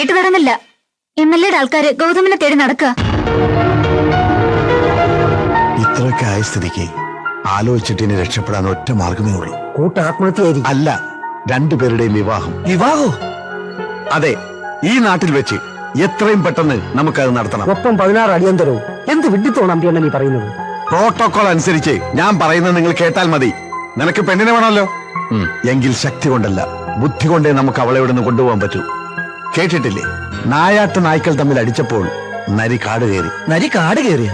വീട്ടുതടങ്കല്ല M L എയുടെ ആൾക്കാര് ഗൗതമിനെ തേടി നടക്കുക. ഇത്രയൊക്കെ ആയ സ്ഥിതിക്ക് ആലോചിച്ചിട്ട് ഇനി രക്ഷപ്പെടാൻ ഒറ്റ മാർഗമേ ഉള്ളൂ. കൂട്ടാത്മഹത്യ അല്ല രണ്ടുപേരുടെയും വിവാഹം. വിവാഹോ? അതെ ഈ നാട്ടിൽ വെച്ച് എത്രയും പെട്ടെന്ന് നമുക്കത് നടത്തണം. ഒപ്പം പതിനാറ് അടിയന്തരവും. എന്ത് വിഡിത്തോണം നീ പറയുന്നത്? പ്രോട്ടോകോൾ അനുസരിച്ച് ഞാൻ പറയുന്നത് നിങ്ങൾ കേട്ടാൽ മതി. നിനക്ക് പെണ്ണിനെ വേണമല്ലോ? എങ്കിൽ ശക്തി കൊണ്ടല്ല ബുദ്ധി കൊണ്ടേ നമുക്ക് അവളെ ഇവിടെ നിന്ന് കൊണ്ടുപോകാൻ പറ്റൂ. കേട്ടിട്ടില്ലേ? നായാട്ട് നായ്ക്കൾ തമ്മിൽ അടിച്ചപ്പോൾ നരി കാട് കയറി. നരി കാട് കയറിയ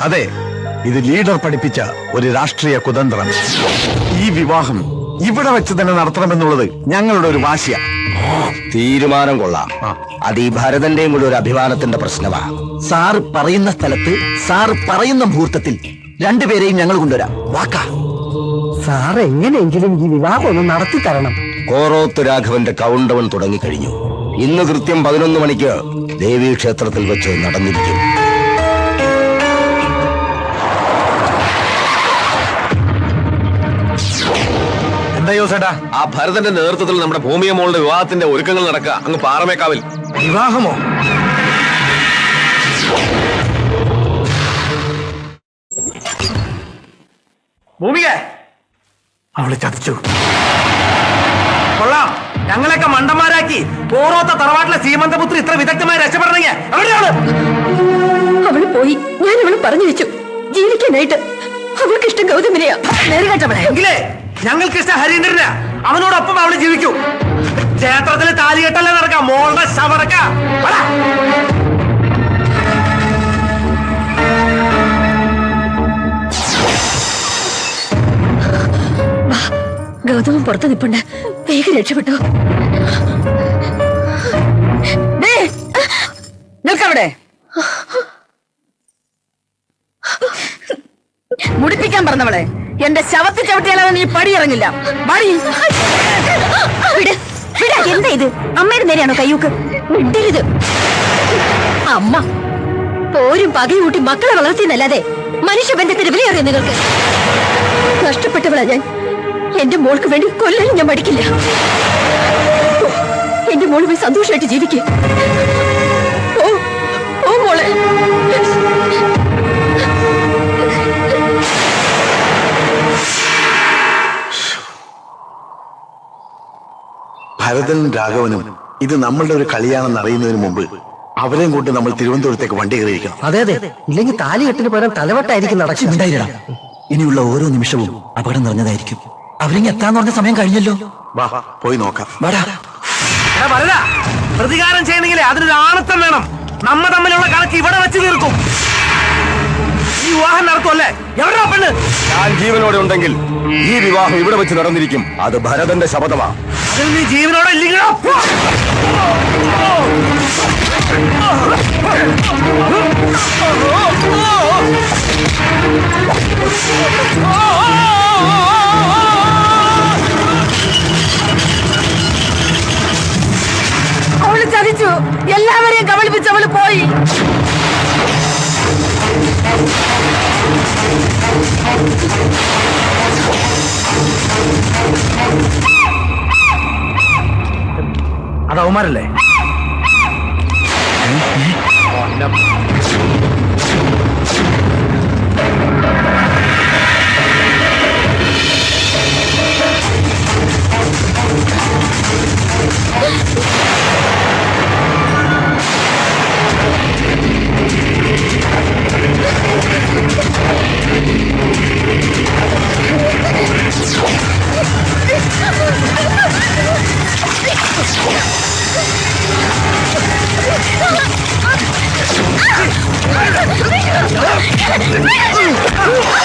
അതെ ഇത് ലീഡർ പഠിപ്പിച്ച ഒരു രാഷ്ട്രീയ കുതന്ത്രം. ഈ വിവാഹം ഇവിടെ വെച്ച് തന്നെ നടത്തണമെന്നുള്ളത് ഞങ്ങളുടെ ഒരു വാശിയ. തീരുമാനം കൊള്ളാം. അത് ഈ ഭരതന്റെയും കൂടെ ഒരു അഭിമാനത്തിന്റെ പ്രശ്നമാ. സാർ പറയുന്ന സ്ഥലത്ത് സാർ പറയുന്ന മുഹൂർത്തത്തിൽ രണ്ടുപേരെയും ഞങ്ങൾ കൊണ്ടുവരാം. വാക്കാ സാർ എങ്ങനെയെങ്കിലും ഈ വിവാഹം ഒന്ന് നടത്തി തരണം. കോറോത്ത് രാഘവന്റെ കൗണ്ടവൻ തുടങ്ങിക്കഴിഞ്ഞു. ഇന്ന് കൃത്യം പതിനൊന്ന് മണിക്ക് ദേവീ ക്ഷേത്രത്തിൽ വെച്ച് നടന്നിരിക്കും. എന്താ ചേട്ടാ ആ ഭരതന്റെ നേതൃത്വത്തിൽ നമ്മുടെ ഭൂമിയ മോളുടെ വിവാഹത്തിന്റെ ഒരുക്കങ്ങൾ നടക്കുക. അങ്ങ് പാറമേക്കാവിൽ. വിവാഹമോ? ഭൂമിക! അവളെ ചതിച്ചു. കൊള്ളാം. ഞങ്ങളെയൊക്കെ മണ്ടന്മാരാക്കി ഓരോത്ത തറവാട്ടിലെ സീമന്തപുത്രി ഇത്ര വിദഗ്ധമായി രക്ഷപ്പെടണമെങ്കിൽ എവിടെയാണ് അവൾ പോയി. ഞാൻ അവൾ പറഞ്ഞു വെച്ചു. ജീവിക്കാനായിട്ട്. അവൾക്ക് ഇഷ്ടം ഗൗതമിനെയാ എങ്കിലേ ഞങ്ങൾക്ക് ഇഷ്ടം ഹരീന്ദ്രന അവനോടൊപ്പം അവൾ ജീവിക്കൂ. ക്ഷേത്രത്തിൽ താലികെട്ടല്ലേ നടക്കാം. മോളുടെ ശവടക്ക. ഗൗതമം പുറത്ത് നിപ്പുണ്ട്. വേഗം രക്ഷപ്പെട്ടു. നിൽക്കവിടെ. മുടിപ്പിക്കാൻ പറഞ്ഞവളെ. എന്റെ ശവത്തിൽ ചവിട്ടിയാലാണ് നീ പടി ഇറങ്ങില്ല പടി വിട് വിട. എന്താ ഇത്? അമ്മയുടെ നേരെയാണോ കയ്യൂക്ക്? വിട്ടരുത് അമ്മ പോരും പകയൂട്ടി മക്കളെ വളർത്തിയെന്നല്ലാതെ മനുഷ്യബന്ധത്തിന് വിലയറിയ നിങ്ങൾക്ക്? നഷ്ടപ്പെട്ടവളാ ഞാൻ. എന്റെ മോൾക്ക് വേണ്ടി കൊല്ലാനും ഞാൻ മടിക്കില്ല എന്റെ മോൾ പോയി സന്തോഷമായിട്ട് ജീവിക്കുക ഓ മോളെ. ഭരതനും രാഘവനും ഇത് നമ്മളുടെ ഒരു കളിയാണെന്ന് അറിയുന്നതിന് മുമ്പ് അവരെയും കൊണ്ട് നമ്മൾ തിരുവനന്തപുരത്തേക്ക് വണ്ടി കയറിയിരിക്കണം. അതെ അതെ. ഇല്ലെങ്കിൽ താലി കെട്ടിന് പകരം തലവട്ടായിരിക്കും നടക്കും ഇനിയുള്ള ഓരോ നിമിഷവും അപകടം നിറഞ്ഞതായിരിക്കും. അവരിങ്ങ് എത്താന്ന് പറഞ്ഞ സമയം കഴിഞ്ഞല്ലോ. വാ പോയി നോക്കാം. വാടാ. വരല പ്രതികാരം ചെയ്യണമെങ്കിലേ അതിനൊരു ആണത്തം വേണം. നമ്മ തമ്മിലുള്ള കണക്ക് ഇവിടെ വെച്ച് തീർക്കും. ഈ വിവാഹം നടത്തുമല്ലേ എവിടെയാ പെണ്ണ്? ഞാൻ ജീവനോടെ ഉണ്ടെങ്കിൽ ഈ വിവാഹം ഇവിടെ വെച്ച് നടന്നിരിക്കും. അത് ഭരതന്റെ ശപഥമാ. അതിൽ നീ ജീവനോടെ ഇല്ലെങ്കിലോ? അത് അവന്മാരല്ലേ ¡Ah!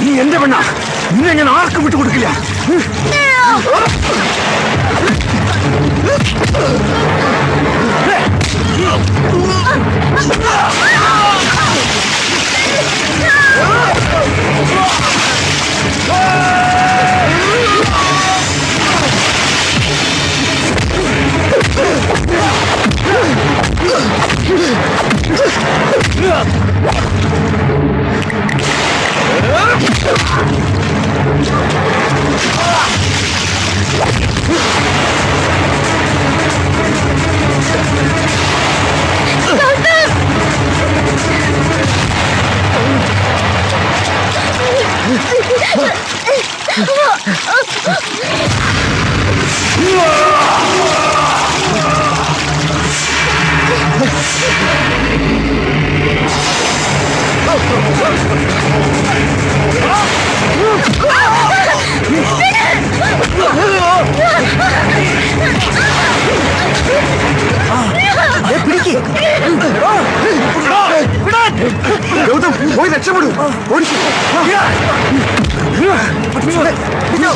നീ എന്റെ പെണ്ണ. നിന്നെ ഞാൻ ആർക്കും വിട്ടുകൊടുക്കില്ല. 으악! Ah! No!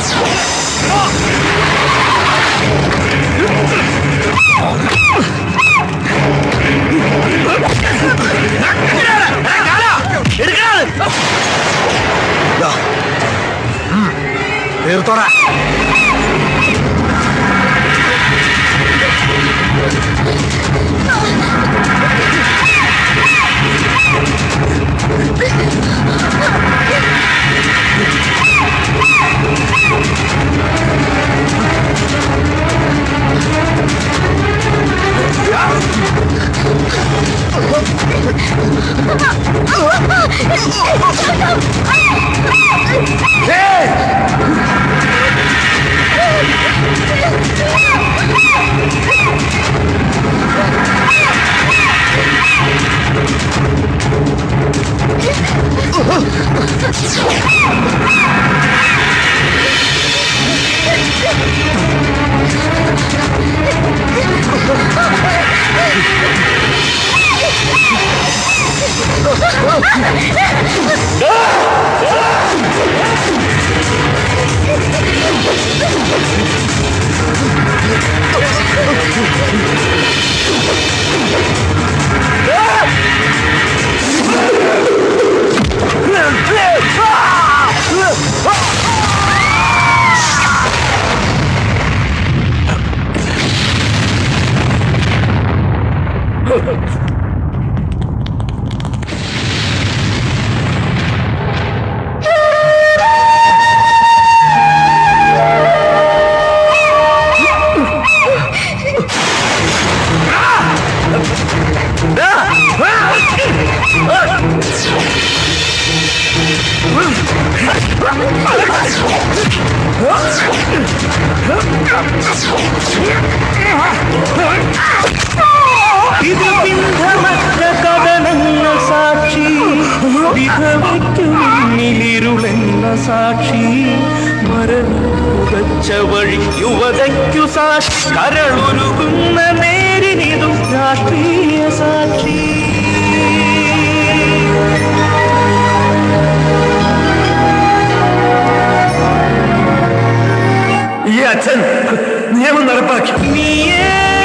Ah! Ah! വിധവിന്ധമറ്റ കഥനങ്ങൾ സാക്ഷി. വിധവയ്ക്കുമിന്നിലിരുളെന്ന സാക്ഷി. മരണം പുതച്ച വഴി യുവതയ്ക്കു സാക്ഷി. കരളൊരുകുന്ന നേരിനിതും രാഷ്ട്രീയ സാക്ഷി. ഈ അച്ഛൻ നിയമം നടപ്പാക്കി. നീയേ